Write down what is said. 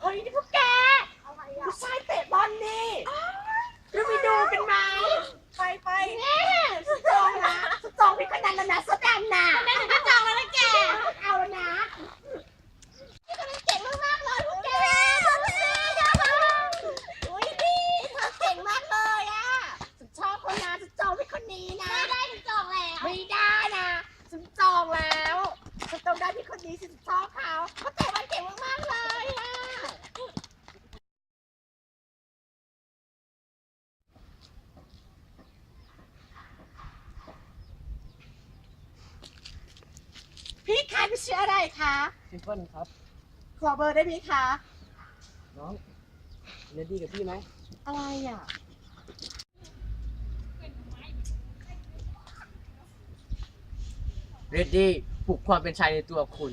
เฮ้ยนี่พวกแกผู้ชายเตะบอลนี่เราไปดูกันไหมไปไปแน่สจองนะสจองพี่คนนั้นแล้วนะสแตมนะแม่หนูก็จองแล้วนะแก เอาแล้วนะพี่คนนั้นเก่งมากๆเลยพวกแกอุ้ยดีเธอเก่งมากเลยอะฉันชอบคนนะฉันจองพี่คนนี้นะ ไม่ได้ฉันจองแล้ว ไม่ได้นะฉันจองแล้วฉันต้องได้พี่คนนี้ฉันชอบเขาเขาเตะบอลเก่งมากๆเลยอะ พี่คะพี่ชื่ออะไรคะ ซิมเปิลครับ ขอเบอร์ได้ไหมคะ น้องเรดดี้กับพี่ไหมอะไรอะ เรดดี้ปลุกความเป็นชายในตัวคุณ